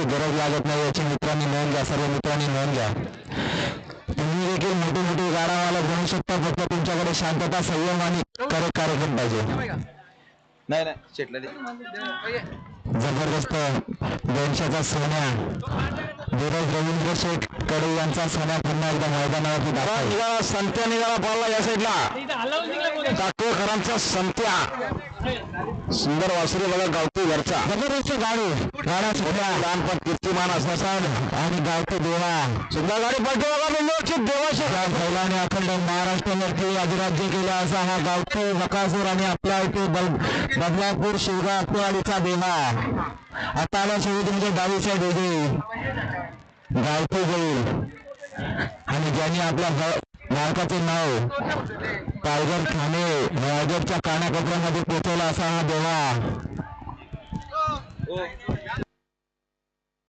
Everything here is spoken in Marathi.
बोलण्याची गरज लागत नाही याची मित्रांनी नोंद घ्या सर्व मित्रांनी नोंद घ्या. तुम्ही देखील मोठे मोठे गाडावाला बनू शकता फक्त तुमच्याकडे शांतता संयम आणि कडक कार्यक्रम पाहिजे. नाही नाही जबरदस्त दोनशेचा सोन्या. धीरज रवींद्र शेठ कडे यांचा सोन्या पुन्हा एकदा मैदानावरती निघाला संत्या निघाला पडला या साईडला. टाकोकरांचा संत्या. सुंदर वासुरी बघा गावठी घरचा. जबरदस्त गाडी. गाड्या सोन्या लहानपण कीर्तिमान असणार आणि गावठी देवा. सुंदर गाडी पडते बघा मुंबईची देवाशी. बैलाने अखंड महाराष्ट्रावरती अधिराज्य केला असा हा गावठी बकासूर आणि आपला इथे बदलापूर शिवगा वाडीचा देवा. आता आला शेवटी तुमच्या डावीच्या दोघे. गावठी बैल. आणि ज्यांनी आपल्या मालकाचे नाव टायगर ठाणे रायगडच्या कानाकोपऱ्यामध्ये पोचवला असा हा देवा.